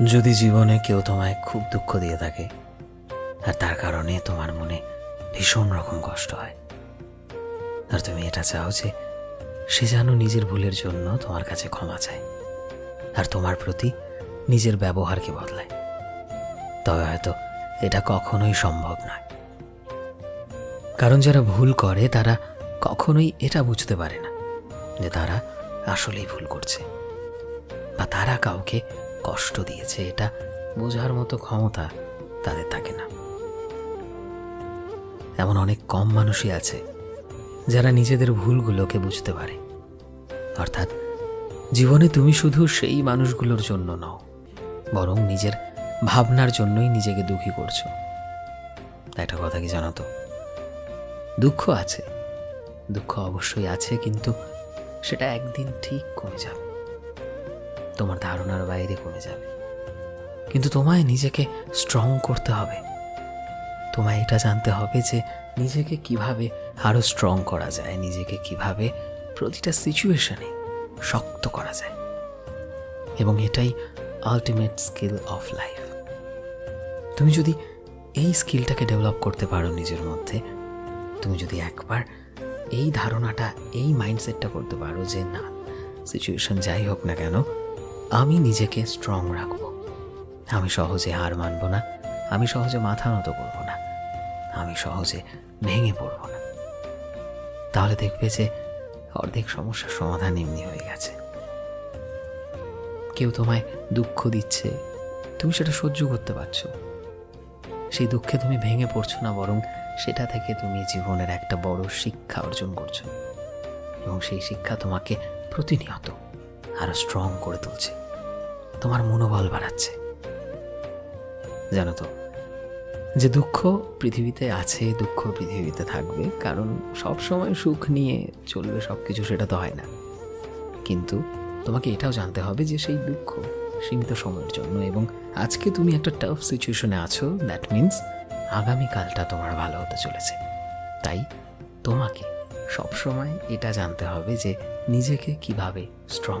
যদি জীবনে কেউ তোমায় খুব দুঃখ দিয়ে থাকে, আর তার কারণে তোমার মনে ভীষণ রকম কষ্ট হয়। আর তুমি এটা চাও যে সে যেন নিজের ভুলের জন্য তোমার কাছে ক্ষমা চায়, আর তোমার প্রতি নিজের ব্যবহারকে বদলায়। তবে হয়তো এটা কখনোই সম্ভব নয়। কারণ যারা ভুল করে, তারা কখনোই এটা বুঝতে পারে না যে তারা আসলেই ভুল করছে, বা তারা কাউকে কষ্ট দিয়েছে, এটা বোঝার মতো ক্ষমতা তাদের থাকে না। এমন অনেক কম মানুষই আছে যারা নিজেদের ভুলগুলোকে বুঝতে পারে। অর্থাৎ জীবনে তুমি শুধু সেই মানুষগুলোর জন্য নও, বরং নিজের ভাবনার জন্যই নিজেকে দুঃখী করছ। একটা কথা কি জানো তো? দুঃখ আছে, দুঃখ অবশ্যই আছে, কিন্তু সেটা একদিন ঠিক কমে যাবে। তোমার ধারণার বাইরে কমে যাবে। কিন্তু তোমায় নিজেকে স্ট্রং করতে হবে। তোমায় এটা জানতে হবে যে নিজেকে কীভাবে আরও স্ট্রং করা যায়, নিজেকে কীভাবে প্রতিটা সিচুয়েশনে শক্ত করা যায়। এবং এটাই আলটিমেট স্কিল অফ লাইফ তুমি যদি এই স্কিলটাকে ডেভেলপ করতে পারো নিজের মধ্যে, তুমি যদি একবার এই ধারণাটা, এই মাইন্ডসেটটা করতে পারো যে না সিচুয়েশন যাই হোক না কেন আমি নিজেকে স্ট্রং রাখব। আমি সহজে হার মানব না। আমি সহজে মাথা নত করব না। আমি সহজে ভেঙে পড়ব না। তাহলে দেখবে যে অর্ধেক সমস্যার সমাধান এমনি হয়ে গেছে। কেউ তোমায় দুঃখ দিচ্ছে। তুমি সেটা সহ্য করতে পারছ। সেই দুঃখে তুমি ভেঙে পড়ছো না, বরং সেটা থেকে তুমি জীবনের একটা বড় শিক্ষা অর্জন করছ। এবং সেই শিক্ষা তোমাকে প্রতিনিয়ত আরও স্ট্রং করে তুলছে। তোমার মনোবল বাড়াচ্ছে। জানো তো, যে দুঃখ পৃথিবীতে আছে, দুঃখ পৃথিবীতে থাকবে, কারণ সব সময় সুখ নিয়ে চলবে সব কিছু সেটা তো হয় না। কিন্তু তোমাকে এটাও জানতে হবে যে সেই দুঃখ সীমিত সময়ের জন্য এবং আজকে তুমি একটা টাফ সিচুয়েশনে আছো দ্যাট মিন্স আগামীকালটা তোমার ভালো হতে চলেছে। তাই তোমাকে সবসময় এটা জানতে হবে যে নিজেকে কীভাবে strong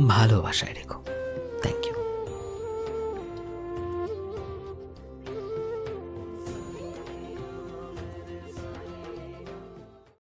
ভালোবাসায় রেখো। Thank you